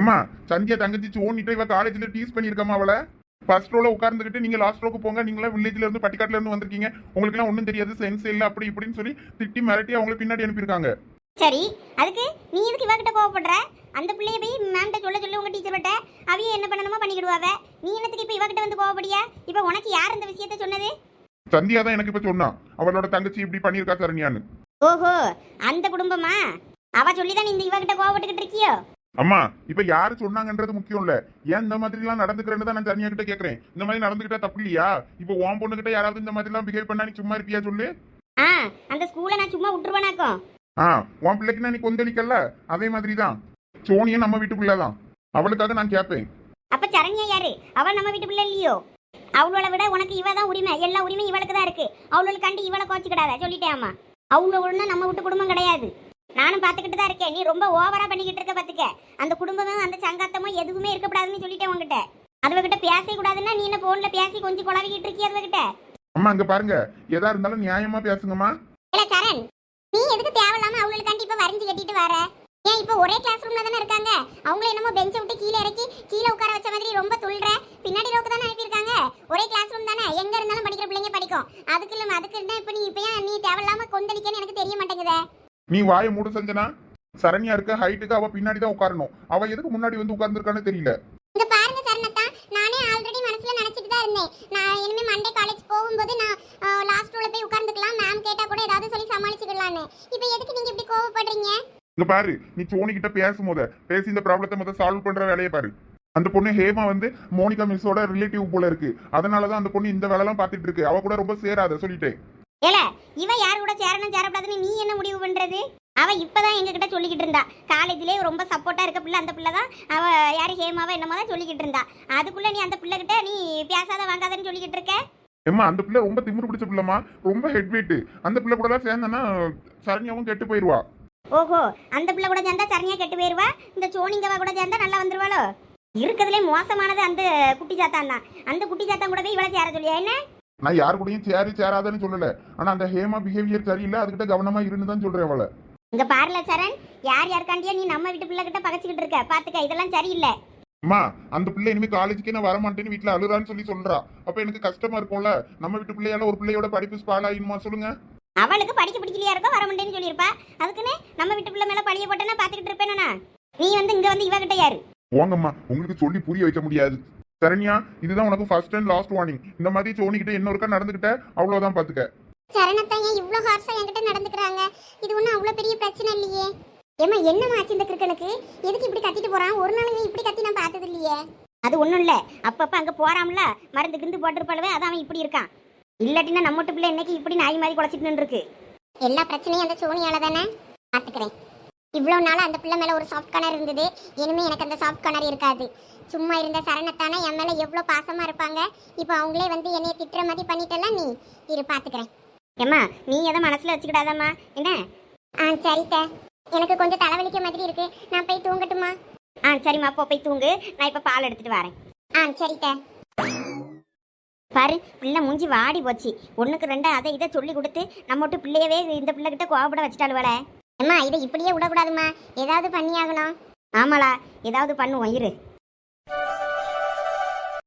எம்மா சந்தியா தங்கச்சி சோனிட்ட இவ காலேஜ்ல டீஸ் பண்ணிருக்கமா அவளை? ஃபர்ஸ்ட் ரோல உட்கார்ந்துகிட்டு நீங்க லாஸ்ட் ரோக்கு போங்க நீங்களா வில்லேஜ்ல இருந்து பட்டிக்காட்டுல இருந்து வந்திருக்கீங்க. உங்களுக்கு எல்லாம் ஒண்ணும் தெரியாது சென்ஸ் இல்ல அப்படி இப்படின்னு சொல்லி திட்டி மிரட்டி அவங்கள பின்னாடி அனுப்பியிருக்காங்க. சரி அதுக்கு நீ எதுக்கு இவகிட்ட கோவப்படுற? அந்த பிள்ளைய போய் மேம்கிட்ட சொல்ல சொல்ல உங்க டீச்சர் கிட்ட. அவைய என்ன பண்ணணுமோ பண்ணிக்கிடுவாவ. நீ என்னத்துக்கு இப்ப இவகிட்ட வந்து கோவப்படியா? இப்ப உனக்கு யார் இந்த விஷயத்த சொன்னது? சந்தியா தான் எனக்கு இப்ப சொன்னா. அவளோட தங்கச்சி இப்படி பண்ணியிருக்கா சரண்யான்னு. ஓஹோ அந்த குடும்பமா? அவ சொல்லிதான் இந்த இவகிட்ட கோவப்பட்டுக்கிட்டு இருக்கியோ? அம்மா இப்ப யாரு சொன்னாங்கன்றது முக்கியம் இல்ல ஏன் இந்த மாதிரி எல்லாம் நடந்துக்கிறேன்னு தான் நான் தனியா கிட்ட கேக்குறேன். இந்த மாதிரி நடந்துக்கிட்டா தப்பு இல்லையா? இப்ப உன் பொண்ணு கிட்ட யாராவது இந்த மாதிரி எல்லாம் பிஹேவ் பண்ணா நீ சும்மா இருப்பியா சொல்லு? ஆ அந்த ஸ்கூலை நான் சும்மா விட்டுருவேனாக்கும் ஆ உன் பிள்ளைக்கு நீ கொந்தளிக்கல அதே மாதிரி தான் சோனியும் நம்ம வீட்டுக்குள்ளதான். அவளுக்காக நான் கேட்பேன் அப்ப சரண்யா யாரு? அவள் நம்ம வீட்டு பிள்ளை இல்லையோ? அவளோட விட உனக்கு இவ தான் உரிமை. எல்லா உரிமையும் இவளுக்கு தான் இருக்கு. அவளுக்கு கண்டு இவளை கோச்சிக்கிடாத. சொல்லிட்டேம்மா அவள ஒண்ணு நம்ம வீட்டு குடும்பம் கிடையாது. நானும் பார்த்துக்கிட்டு தான் இருக்கேன். நீ ரொம்ப ஓவரா பண்ணிக்கிட்டு இருக்க பாத்துக்க. அந்த குடும்பமும் அந்த சங்காத்தமும் எதுவுமே இருக்கக்கூடாதுன்னு சொல்லிட்டேன் உங்ககிட்ட அதுவகிட்ட பேசவே கூடாதுன்னா நீ என்ன போன்ல பேசி கொஞ்சம் குழவிக்கிட்டு இருக்கிய அதுவகிட்ட? அம்மா இங்க பாருங்க. எதா இருந்தாலும் நியாயமா பேசுங்கம்மா. இல்ல சரண். நீ எதுக்கு தேவையில்லாம அவங்களுக்கு கண்டிப்பா வரைஞ்சு கட்டிட்டு வர? ஏன் இப்போ ஒரே கிளாஸ் ரூம்ல தானே இருக்காங்க? அவங்கள என்னமோ பெஞ்சை விட்டு கீழே இறக்கி கீழே உட்கார வச்ச மாதிரி ரொம்ப துள்ளுற. பின்னாடி ரோக்கு தானே அனுப்பியிருக்காங்க? ஒரே கிளாஸ் ரூம் தானே. எங்க இருந்தாலும் படிக்கிற பிள்ளைங்க படிக்கும். அதுக்கு இல்ல அதுக்கு இருந்தா இப்ப நீ இப்ப ஏன் நீ தேவையில்லாம கொந்தளிக்கன்னு எனக்கு தெரிய மாட்டேங்குதே. நீ வாயை மூடு செஞ்சனா. சரண்யா இருக்க ஹைட்டுக்கு அவ பின்னாடி தான் உட்காரணும். அவ எதுக்கு முன்னாடி வந்து உட்கார்ந்துருக்கான்னு தெரியல. இங்க பாருங்க சரணத்தா நானே ஆல்ரெடி மனசுல நினைச்சிட்டு தான் இருந்தேன். நான் இனிமே மண்டே காலேஜ் போகும்போது நான் லாஸ்ட் ரோல போய் உட்கார்ந்துக்கலாம். மேம் கேட்டா கூட ஏதாவது சொல்லி சமாளிச்சுக்கலாம்னு இப்போ எதுக்கு நீங்க இப்படி கோவப்படுறீங்க? இங்க பாரு நீ சோனி கிட்ட பேசும் போத பேசி இந்த ப்ராப்ளத்தை முதல்ல சால்வ் பண்ற வேலையை பாரு. அந்த பொண்ணு ஹேமா வந்து மோனிகா மிஸ்ஸோட ரிலேட்டிவ் போல இருக்கு. அதனாலதான் அந்த பொண்ணு இந்த வேலைலாம் பார்த்துட்டு இருக்கு. அவ கூட ரொம்ப சேராத சொல்லிட்டேன். ஏல இவ யார் கூட சேரணும் சேரக்கூடாதுன்னு நீ என்ன முடிவு பண்றது? அவ இப்பதான் எங்க கிட்ட சொல்லிக்கிட்டு இருந்தா. காலேஜ்லயே ரொம்ப சப்போர்ட்டா இருக்க பிள்ளை அந்த பிள்ளை தான். அவ யாரு ஹேமாவா என்னமோ தான் சொல்லிக்கிட்டு இருந்தா. அதுக்குள்ள நீ அந்த பிள்ளை கிட்ட நீ பேசாத வாங்காதன்னு சொல்லிக்கிட்டு இருக்க? ஏம்மா அந்த பிள்ளை ரொம்ப திமிரு பிடிச்ச பிள்ளைமா ரொம்ப ஹெட் வெயிட் அந்த பிள்ளை கூட சேர்ந்தனா சரண்யாவும் கெட்டு போயிருவா. ஓஹோ அந்த பிள்ளை கூட சேர்ந்தா சரணியா கெட்டு போயிருவா? இந்த சோனிங்கவா கூட சேர்ந்தா நல்லா வந்துருவாளோ? இருக்கிறதுலே மோசமானது அந்த குட்டி சாத்தான் தான். அந்த குட்டி சாத்தான் கூட போய் இவளை சேர சொல்லியா என்ன? நான் யார் கூடயும் சேரி சேராதன்னு சொல்லல. ஆனா அந்த ஹேமா பிஹேவியர் சரியில்லை அதுகிட்ட கவனமா இருந்து தான் சொல்றேன் அவளை. இங்க பாருல சரண் யார் யாருக்காண்டியா நீ நம்ம வீட்டு பிள்ளை கிட்ட பகச்சிக்கிட்டு இருக்க? பாத்துக்க இதெல்லாம் சரியில்லை. அம்மா அந்த பிள்ளை இனிமே காலேஜுக்கே நான் வரமாட்டேன்னு வீட்டுல அழுறான்னு சொல்லி சொல்றா. அப்ப எனக்கு கஷ்டமா இருக்கும்ல? நம்ம வீட்டு பிள்ளையால ஒரு பிள்ளையோட படிப்பு ஸ்பால் ஆயிடுமா? சொல்லுங்க. அவளுக்கு படிக்க பிடிக்கலையா இருக்கோ வர முடியும்னு சொல்லியிருப்பா. அதுக்குன்னு நம்ம வீட்டு பிள்ளை மேல பழிய போட்டேன்னா பாத்துக்கிட்டு இருப்பேனா நீ வந்து இங்க வந்து இவ கிட்ட யாரு? போங்கம்மா உங்களுக்கு சொல்லி புரிய வைக்க முடியாது. சரண்யா இதுதான் உனக்கு ஃபர்ஸ்ட் அண்ட் லாஸ்ட் வார்னிங் இந்த மாதிரி சோனிக்கிட்ட இன்னொருக்கா நடந்துக்கிட்ட அவ்வளவுதான் பாத்துக்க. சரணத்தா ஏன் இவ்வளோ ஹார்ஸா என்கிட்ட நடந்துக்கிறாங்க? இது ஒன்றும் அவ்வளோ பெரிய பிரச்சனை இல்லையே. ஏமா என்னம்மா ஆச்சு இந்த கிறுக்கனுக்கு? எதுக்கு இப்படி கத்திட்டு போறான்? ஒரு நாளுங்க இப்படி கத்தி நான் பார்த்தது இல்லையே. அது ஒண்ணும் இல்ல. அப்பப்ப அங்க போறான்ல மருந்து கிந்து போட்டிருப்பாளவே அதான் அவன் இப்படி இருக்கான். இல்லாட்டினா நம்ம வீட்டு பிள்ளை இன்னைக்கு இப்படி நாய் மாதிரி குலைச்சிட்டு இருக்கு எல்லா பிரச்சனையும் அந்த சோனியால தானே? பார்த்துக்கிறேன் இவ்வளோ நாள் அந்த பிள்ளை மேலே ஒரு சாஃப்ட் கார்னர் இருந்தது. இனிமேல் எனக்கு அந்த சாஃப்ட் கார்னர் இருக்காது. சும்மா இருந்த சரணத்தானே என் மேலே எவ்வளோ பாசமாக இருப்பாங்க? இப்போ அவங்களே வந்து என்னைய திட்டுற மாதிரி பண்ணிட்டல நீ? இரு பார்த்துக்கிறேன் ஏம்மா நீ எதை மனசில் வச்சுக்கிடாதம்மா? என்ன? ஆ சரித்த. எனக்கு கொஞ்சம் தலைவலிக்க மாதிரி இருக்கு. நான் போய் தூங்கட்டுமா? ஆ சரிம்மா அப்போ போய் தூங்கு. நான் இப்போ பால் எடுத்துட்டு வரேன். ஆ சரித்த. பாரு பிள்ளை மூஞ்சி வாடி போச்சு. ஒன்றுக்கு ரெண்டு அதை இதை சொல்லி கொடுத்து நம்மட்டு பிள்ளையவே இந்த பிள்ளை கிட்ட கோவப்பட வேலை அம்மா இதை இப்படியே விடக்கூடாதும்மா. ஏதாவது பண்ணியாகணும். ஆமாளா ஏதாவது பண்ணுவோம் இரு.